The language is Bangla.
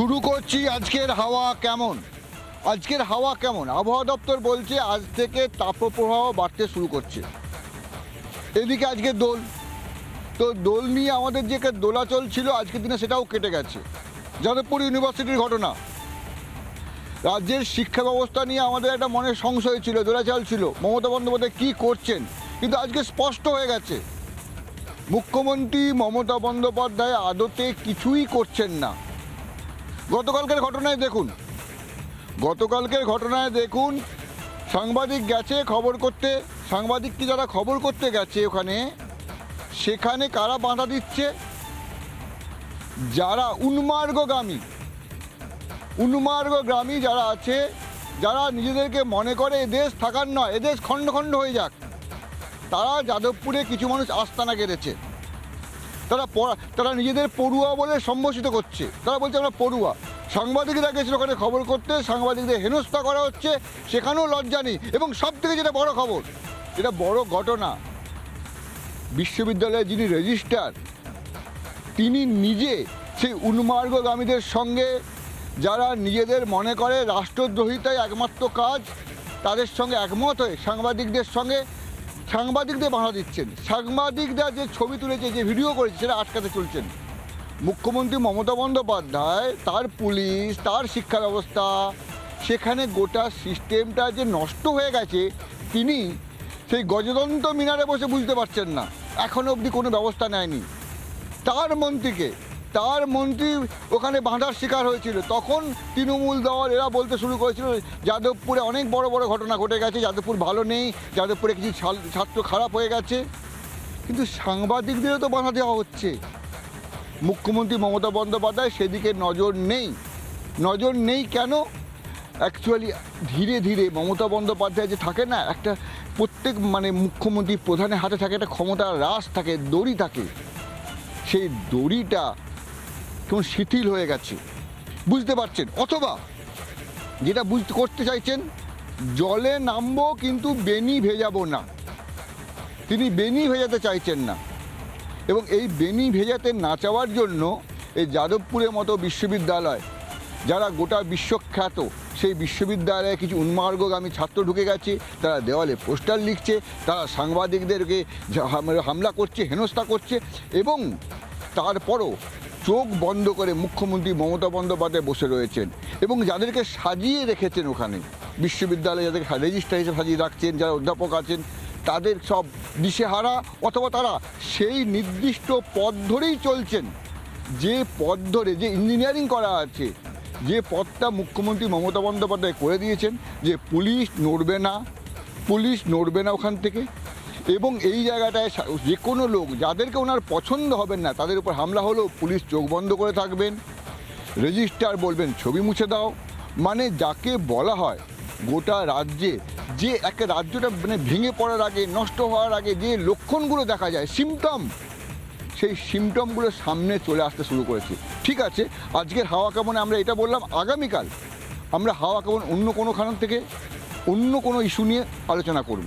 শুরু করছি আজকের হাওয়া কেমন? আজকের হাওয়া কেমন? আবহাওয়া দপ্তর বলছে আজ থেকে তাপপ্রবাহ বাড়তে শুরু করছে। এদিকে আজকে দোল। তো দোল নিয়ে আমাদের যে একটা দোলাচল ছিল আজকের দিনে সেটাও কেটে গেছে। যাদবপুর ইউনিভার্সিটির ঘটনা। রাজ্যের শিক্ষা ব্যবস্থা নিয়ে আমাদের একটা মনে সংশয় ছিল, দোলাচল ছিল। মমতা বন্দ্যোপাধ্যায় কী করছেন? কিন্তু আজকে স্পষ্ট হয়ে গেছে। মুখ্যমন্ত্রী মমতা বন্দ্যোপাধ্যায় আদতে কিছুই করছেন না। গতকালকের ঘটনায় দেখুন। গতকালকের ঘটনায় দেখুন, সাংবাদিক গেছে খবর করতে। সাংবাদিকটি যারা খবর করতে গেছে ওখানে, সেখানে কারা বাধা দিচ্ছে? যারা উন্মার্গগামী উন্মার্গগ্রামী যারা আছে, যারা নিজেদেরকে মনে করে এদেশ থাকার নয় এদেশ খণ্ড খণ্ড হয়ে যাক, তারা যাদবপুরে কিছু মানুষ আস্তানা গেড়েছে। তারা পড়া তারা নিজেদের পড়ুয়া বলে সম্বোধিত করছে। তারা বলছে আমরা পড়ুয়া। সাংবাদিকরা গেছিল ওখানে খবর করতে, সাংবাদিকদের হেনস্থা করা হচ্ছে, সেখানেও লজ্জা নেই। এবং সব থেকে যেটা বড় খবর, এটা বড় ঘটনা বিশ্ববিদ্যালয়ের যিনি রেজিস্ট্রার তিনি নিজে সেই উন্মার্গগামীদের সঙ্গে, যারা নিজেদের মনে করে রাষ্ট্রদ্রোহিতাই একমাত্র কাজ, তাদের সঙ্গে একমত হয়ে, সাংবাদিকদের সঙ্গে সাংবাদিকদের বাধা দিচ্ছেন। সাংবাদিকরা যে ছবি তুলেছে, যে ভিডিও করেছে, সেটা আটকাতে চলছেন। মুখ্যমন্ত্রী মমতা বন্দ্যোপাধ্যায়, তার পুলিশ, তার শিক্ষা ব্যবস্থা সেখানে গোটা সিস্টেমটা যে নষ্ট হয়ে গেছে, তিনি সেই গজদন্ত মিনারে বসে বুঝতে পারছেন না। এখনও অবধি কোনো ব্যবস্থা নেয়নি। তার মন্ত্রীকে তার মন্ত্রী ওখানে বাঁধার শিকার হয়েছিল। তখন তৃণমূল দল এরা বলতে শুরু করেছিল, যাদবপুরে অনেক বড় বড় ঘটনা ঘটে গেছে, যাদবপুর ভালো নেই, যাদবপুরে কিছু ছাত্র খারাপ হয়ে গেছে। কিন্তু সাংবাদিকদেরও তো বাধা দেওয়া হচ্ছে। মুখ্যমন্ত্রী মমতা বন্দ্যোপাধ্যায় সেদিকে নজর নেই। নজর নেই কেন? অ্যাকচুয়ালি ধীরে ধীরে মমতা বন্দ্যোপাধ্যায় যে থাকে না, একটা প্রত্যেক মানে মুখ্যমন্ত্রী প্রধানের হাতে থাকে, একটা ক্ষমতার রাস থাকে, দড়ি থাকে। সেই দড়িটা কেমন শিথিল হয়ে গেছে। বুঝতে পারছেন? অথবা যেটা বুঝতে করতে চাইছেন, জলে নামবো কিন্তু বেনি ভেজাবো না। তিনি বেনি ভেজাতে চাইছেন না। এবং এই বেনি ভেজাতে না চাওয়ার জন্য এই যাদবপুরের মতো বিশ্ববিদ্যালয়, যারা গোটা বিশ্বখ্যাত, সেই বিশ্ববিদ্যালয়ে কিছু উন্মার্গগামী ছাত্র ঢুকে গেছে, তারা দেওয়ালে পোস্টার লিখছে, তারা সাংবাদিকদেরকে হামলা করছে, হেনস্থা করছে এবং তারপরও চোখ বন্ধ করে মুখ্যমন্ত্রী মমতা বন্দ্যোপাধ্যায় বসে রয়েছেন এবং যাদেরকে সাজিয়ে রেখেছেন ওখানে, বিশ্ববিদ্যালয়ে যাদের রেজিস্ট্রার হিসেবে সাজিয়ে রাখছেন, যারা অধ্যাপক আছেন, তাদের সব দিশেহারা অথবা তারা সেই নির্দিষ্ট পথ ধরেই চলছেন। যে পথ ধরে যে ইঞ্জিনিয়ারিং করা আছে, যে পথটা মুখ্যমন্ত্রী মমতা বন্দ্যোপাধ্যায় করে দিয়েছেন, যে পুলিশ নড়বে না, পুলিশ নড়বে না ওখান থেকে এবং এই জায়গাটায় যে কোনো লোক, যাদেরকে ওনার পছন্দ হবেন না, তাদের উপর হামলা হলেও পুলিশ চোখ বন্ধ করে থাকবেন। রেজিস্টার বলবেন, ছবি মুছে দাও। মানে যাকে বলা হয়, গোটা রাজ্যে, যে একটা রাজ্যটা মানে ভেঙে পড়ার আগে, নষ্ট হওয়ার আগে যে লক্ষণগুলো দেখা যায় সিমটম সেই সিমটমগুলো সামনে চলে আসতে শুরু করেছে। ঠিক আছে, আজকের হাওয়া কেমন? আমরা এটা বললাম আগামীকাল। আমরা হাওয়া কেমন? অন্য কোনো খান থেকে, অন্য কোনো ইস্যু নিয়ে আলোচনা করব।